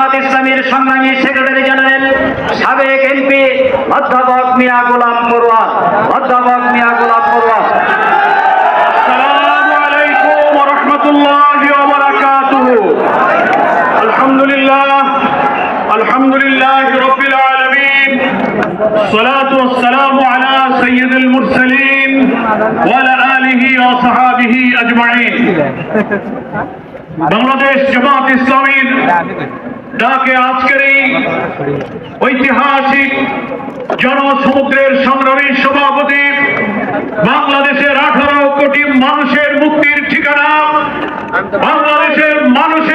জামাত ইসলামীর সংগ্রামী secretary general সাবেক এমপি অধ্যাপক মিয়া গোলাম পড়ুয়া অধ্যাপক মিয়া গোলাম পড়ুয়া আলহামদুলিল্লাহ বাংলাদেশ জামাত ইসলামীর ডাকে আজকের এই ঐতিহাসিক জনসমুদ্রের সংগ্রামী সভাপতি বাংলাদেশের আঠারো কোটি মানুষের মুক্তির ঠিকানা, বাংলাদেশের মানুষের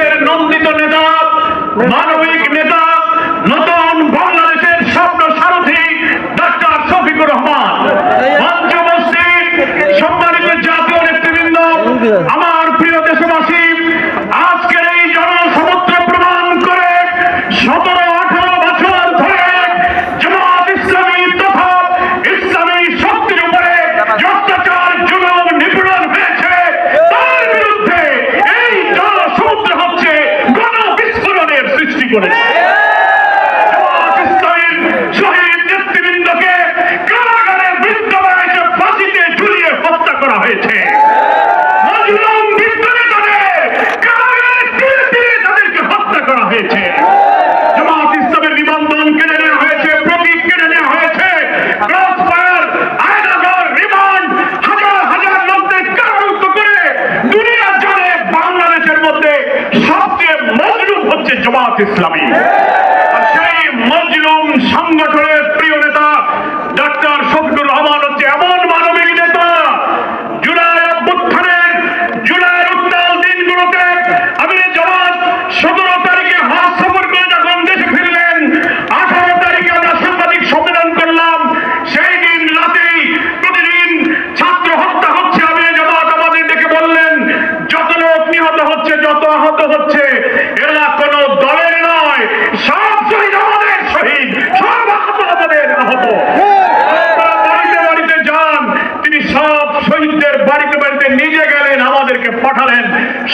সবচেয়ে মজলুম হচ্ছে জামাত ইসলামী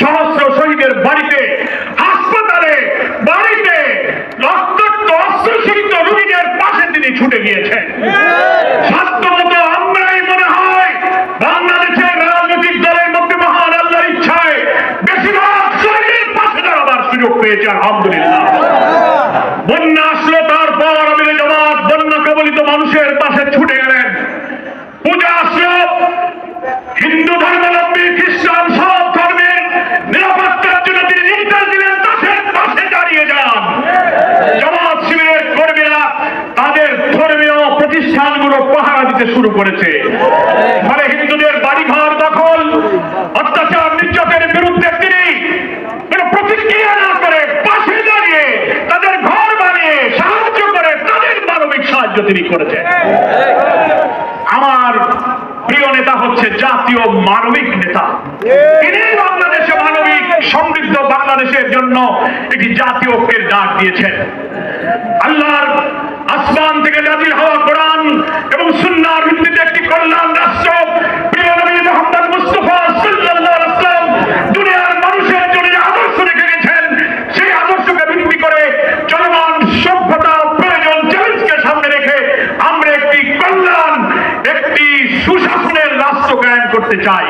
সহস্র শহীদের বাড়িতে, হাসপাতালে, বাড়িতে, রক্তাক্ত অস্ত্রসিক্ত রোগীদের পাশে তিনি ছুটে গিয়েছেন। স্বাস্থ্যগত আমরাই মনে হয় বাংলাদেশের রাজনৈতিক দলের মধ্যে মহান আল্লাহর ইচ্ছায় বেশিরভাগ শহীদের পাশে দাঁড়াবার সুযোগ পেয়েছে, আলহামদুলিল্লাহ বন্যা আসলো তারপর আমির জামাত বন্যা কবলিত মানুষের পাশে ছুটে গেলেন পূজা আসলো হিন্দু ধর্মাবলম্বী খ্রিস্টান সব ধর্মের নিরাপত্তার জন্য তিনি নির্দেশ দিলেন তাদের পাশে দাঁড়িয়ে যান জামাত শিবিরের কর্মীরা তাদের ধর্মীয় প্রতিষ্ঠানগুলো পাহারা দিতে শুরু করেছে। ফলে হিন্দুদের বাড়িঘর দখল, অত্যাচার, নির্যাতনের বিরুদ্ধে তিনি কোনো প্রতিক্রিয়া না করে পাশে দাঁড়িয়ে তাদের ঘর বানিয়ে সাহায্য করে তাদের মানবিক সাহায্য তিনি করেছেন। আমার প্রিয় নেতা হচ্ছে জাতীয় মানবিক নেতা। তিনি বাংলাদেশে মানবিক, সমৃদ্ধ বাংলাদেশের জন্য একটি জাতীয় ঐক্যের ডাক দিয়েছেন। আল্লাহর আসমান থেকে নাজিল হওয়া কোরআন এবং ভিত্তিতে একটি কল্যাণ রাষ্ট্র প্রিয় মোহাম্মদ মুস্তাফা সাল্লাল্লাহু আলাইহি ওয়াসাল্লাম দুনিয়ার মানুষের জন্য আদর্শ রেখে গেছেন সেই আদর্শকে ভিত্তি করে চলমান সভ্যতা প্রয়োজন চ্যালেঞ্জকে সামনে রেখে আমরা একটি কল্যাণ একটি সুশাসনের রাষ্ট্র কায়েম করতে চাই।